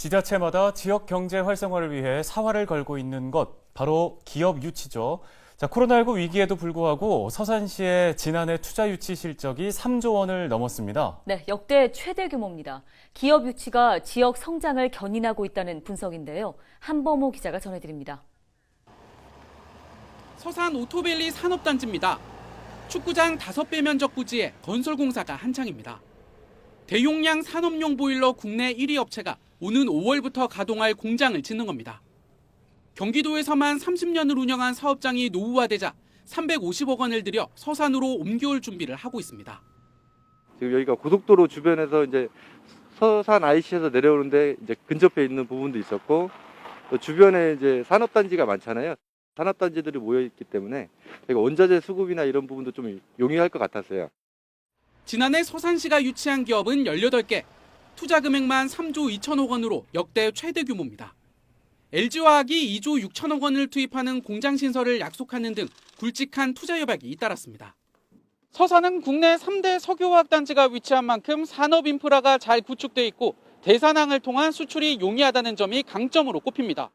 지자체마다 지역 경제 활성화를 위해 사활을 걸고 있는 것 바로 기업 유치죠. 자, 코로나19 위기에도 불구하고 서산시의 지난해 투자 유치 실적이 3조 원을 넘었습니다. 네, 역대 최대 규모입니다. 기업 유치가 지역 성장을 견인하고 있다는 분석인데요. 한범호 기자가 전해드립니다. 서산 오토밸리 산업단지입니다. 축구장 5배 면적 부지에 건설 공사가 한창입니다. 대용량 산업용 보일러 국내 1위 업체가 오는 5월부터 가동할 공장을 짓는 겁니다. 경기도에서만 30년을 운영한 사업장이 노후화되자 350억 원을 들여 서산으로 옮겨올 준비를 하고 있습니다. 지금 여기가 고속도로 주변에서 이제 서산 IC에서 내려오는데 이제 근접해 있는 부분도 있었고 또 주변에 이제 산업단지가 많잖아요. 산업단지들이 모여 있기 때문에 원자재 수급이나 이런 부분도 좀 용이할 것 같았어요. 지난해 서산시가 유치한 기업은 18개, 투자 금액만 3조 2천억 원으로 역대 최대 규모입니다. LG화학이 2조 6천억 원을 투입하는 공장 신설을 약속하는 등 굵직한 투자 협약이 잇따랐습니다. 서산은 국내 3대 석유화학 단지가 위치한 만큼 산업 인프라가 잘 구축돼 있고 대산항을 통한 수출이 용이하다는 점이 강점으로 꼽힙니다.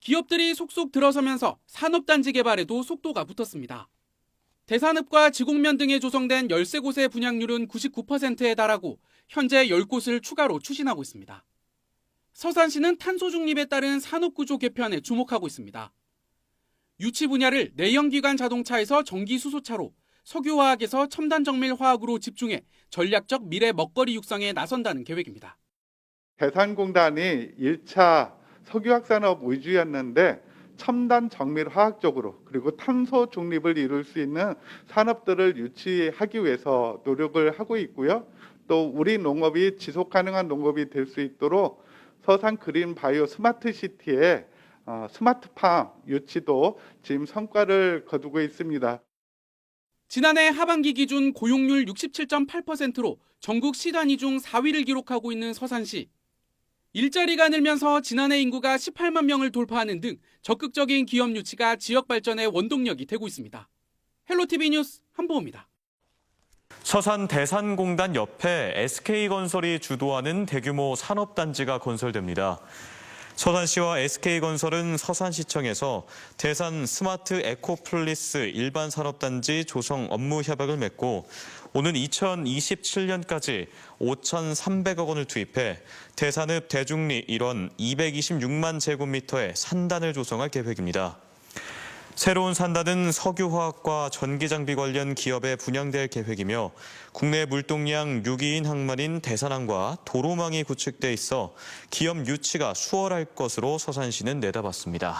기업들이 속속 들어서면서 산업단지 개발에도 속도가 붙었습니다. 대산읍과 지곡면 등에 조성된 13곳의 분양률은 99%에 달하고 현재 10곳을 추가로 추진하고 있습니다. 서산시는 탄소 중립에 따른 산업구조 개편에 주목하고 있습니다. 유치 분야를 내연기관 자동차에서 전기 수소차로, 석유화학에서 첨단 정밀 화학으로 집중해 전략적 미래 먹거리 육성에 나선다는 계획입니다. 대산공단이 1차 석유화학산업 위주였는데 첨단 정밀 화학 쪽으로 그리고 탄소 중립을 이룰 수 있는 산업들을 유치하기 위해서 노력을 하고 있고요. 또 우리 농업이 지속 가능한 농업이 될 수 있도록 서산 그린 바이오 스마트 시티의 어, 스마트팜 유치도 지금 성과를 거두고 있습니다. 지난해 하반기 기준 고용률 67.8%로 전국 시단위 중 4위를 기록하고 있는 서산시. 일자리가 늘면서 지난해 인구가 18만 명을 돌파하는 등 적극적인 기업 유치가 지역 발전의 원동력이 되고 있습니다. 헬로티비 뉴스 한보호입니다. 서산 대산공단 옆에 SK건설이 주도하는 대규모 산업단지가 건설됩니다. 서산시와 SK건설은 서산시청에서 대산 스마트 에코플리스 일반 산업단지 조성 업무 협약을 맺고 오는 2027년까지 5,300억 원을 투입해 대산읍 대중리 일원 226만 제곱미터의 산단을 조성할 계획입니다. 새로운 산단은 석유화학과 전기장비 관련 기업에 분양될 계획이며 국내 물동량 6위인 항만인 대산항과 도로망이 구축돼 있어 기업 유치가 수월할 것으로 서산시는 내다봤습니다.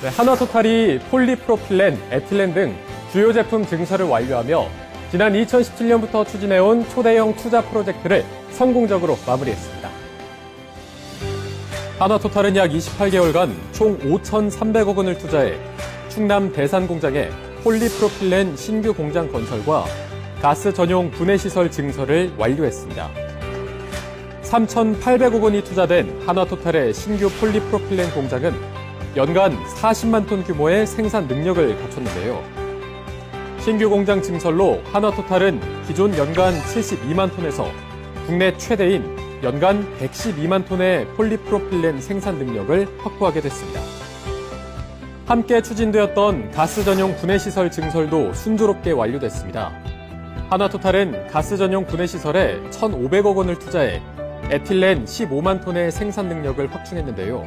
네, 한화토탈이 폴리프로필렌, 에틸렌 등 주요 제품 증설을 완료하며 지난 2017년부터 추진해온 초대형 투자 프로젝트를 성공적으로 마무리했습니다. 한화토탈은 약 28개월간 총 5,300억 원을 투자해 충남 대산 공장에 폴리프로필렌 신규 공장 건설과 가스 전용 분해 시설 증설을 완료했습니다. 3,800억 원이 투자된 한화토탈의 신규 폴리프로필렌 공장은 연간 40만 톤 규모의 생산 능력을 갖췄는데요. 신규 공장 증설로 한화토탈은 기존 연간 72만 톤에서 국내 최대인 연간 112만 톤의 폴리프로필렌 생산 능력을 확보하게 됐습니다. 함께 추진되었던 가스 전용 분해 시설 증설도 순조롭게 완료됐습니다. 하나토탈은 가스 전용 분해 시설에 1,500억 원을 투자해 에틸렌 15만 톤의 생산 능력을 확충했는데요.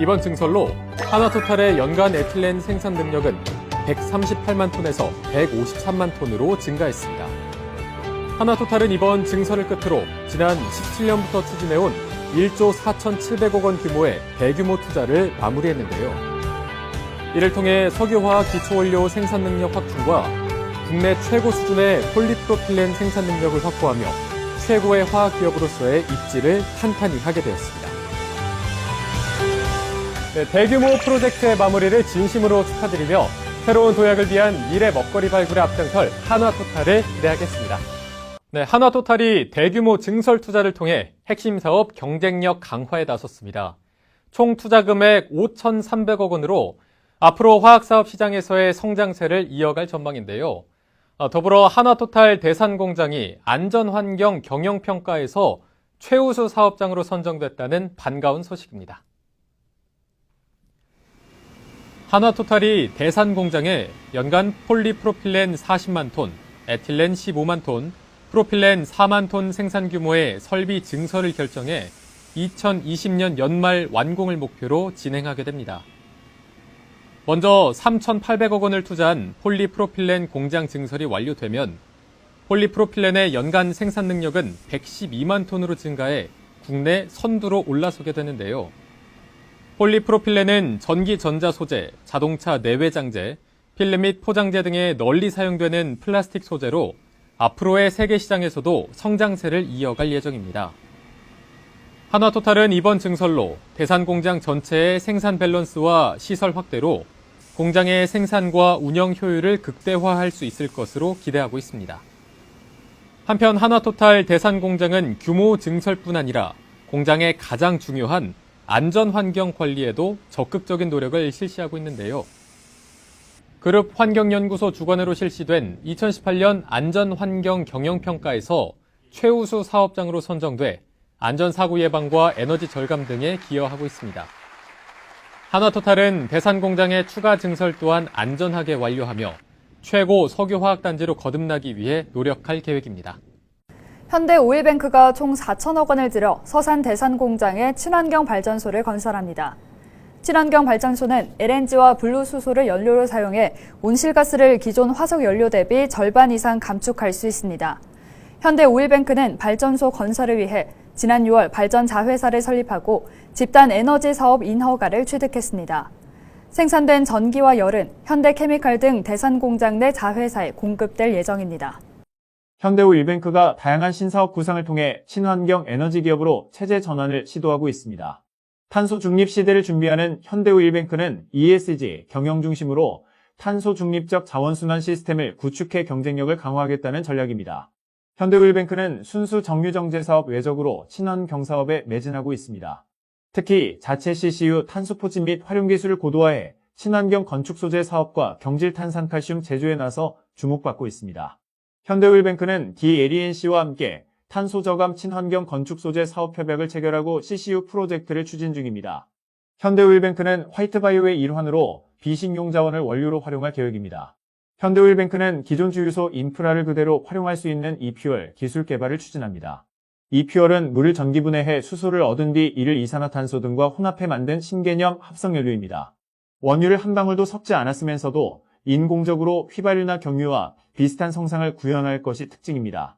이번 증설로 하나토탈의 연간 에틸렌 생산 능력은 138만 톤에서 153만 톤으로 증가했습니다. 하나토탈은 이번 증설을 끝으로 지난 17년부터 추진해온 1조 4,700억 원 규모의 대규모 투자를 마무리했는데요. 이를 통해 석유화학 기초원료 생산 능력 확충과 국내 최고 수준의 폴리프로필렌 생산 능력을 확보하며 최고의 화학 기업으로서의 입지를 탄탄히 하게 되었습니다. 네, 대규모 프로젝트의 마무리를 진심으로 축하드리며 새로운 도약을 위한 미래 먹거리 발굴에 앞장설 한화토탈을 기대하겠습니다. 네, 한화토탈이 대규모 증설 투자를 통해 핵심 사업 경쟁력 강화에 나섰습니다. 총 투자 금액 5,300억 원으로 앞으로 화학사업 시장에서의 성장세를 이어갈 전망인데요. 어, 더불어 하나토탈 대산공장이 안전환경 경영평가에서 최우수 사업장으로 선정됐다는 반가운 소식입니다. 한화토탈이 대산 공장에 연간 폴리프로필렌 40만 톤, 에틸렌 15만 톤, 프로필렌 4만 톤 생산 규모의 설비 증설을 결정해 2020년 연말 완공을 목표로 진행하게 됩니다. 먼저 3,800억 원을 투자한 폴리프로필렌 공장 증설이 완료되면 폴리프로필렌의 연간 생산 능력은 112만 톤으로 증가해 국내 선두로 올라서게 되는데요. 폴리프로필렌은 전기 전자 소재, 자동차 내외 장재, 필름 및 포장재 등에 널리 사용되는 플라스틱 소재로 앞으로의 세계 시장에서도 성장세를 이어갈 예정입니다. 한화토탈은 이번 증설로 대산 공장 전체의 생산 밸런스와 시설 확대로 공장의 생산과 운영 효율을 극대화할 수 있을 것으로 기대하고 있습니다. 한편 한화토탈 대산 공장은 규모 증설뿐 아니라 공장의 가장 중요한 안전 환경 관리에도 적극적인 노력을 실시하고 있는데요. 그룹 환경연구소 주관으로 실시된 2018년 안전환경 경영평가에서 최우수 사업장으로 선정돼 안전사고 예방과 에너지 절감 등에 기여하고 있습니다. 한화토탈은 대산 공장의 추가 증설 또한 안전하게 완료하며 최고 석유화학단지로 거듭나기 위해 노력할 계획입니다. 현대 오일뱅크가 총 4천억 원을 들여 서산 대산 공장에 친환경 발전소를 건설합니다. 친환경 발전소는 LNG와 블루수소를 연료로 사용해 온실가스를 기존 화석 연료 대비 절반 이상 감축할 수 있습니다. 현대 오일뱅크는 발전소 건설을 위해 지난 6월 발전 자회사를 설립하고 집단 에너지 사업 인허가를 취득했습니다. 생산된 전기와 열은 현대케미칼 등 대산 공장 내 자회사에 공급될 예정입니다. 현대오 일뱅크가 다양한 신사업 구상을 통해 친환경 에너지 기업으로 체제 전환을 시도하고 있습니다. 탄소 중립 시대를 준비하는 현대오일뱅크는 ESG 경영 중심으로 탄소 중립적 자원순환 시스템을 구축해 경쟁력을 강화하겠다는 전략입니다. 현대오일뱅크는 순수 정유정제 사업 외적으로 친환경 사업에 매진하고 있습니다. 특히 자체 CCU 탄소 포진 및 활용 기술을 고도화해 친환경 건축 소재 사업과 경질 탄산칼슘 제조에 나서 주목받고 있습니다. 현대오일뱅크는 DLENC와 함께 탄소 저감 친환경 건축 소재 사업 협약을 체결하고 CCU 프로젝트를 추진 중입니다. 현대오일뱅크는 화이트바이오의 일환으로 비식용 자원을 원료로 활용할 계획입니다. 현대오일뱅크는 기존 주유소 인프라를 그대로 활용할 수 있는 이퓨얼 기술 개발을 추진합니다. 이퓨얼은 물을 전기분해해 수소를 얻은 뒤 이를 이산화탄소 등과 혼합해 만든 신개념 합성연료입니다. 원유를 한 방울도 섞지 않았으면서도 인공적으로 휘발유나 경유와 비슷한 성상을 구현할 것이 특징입니다.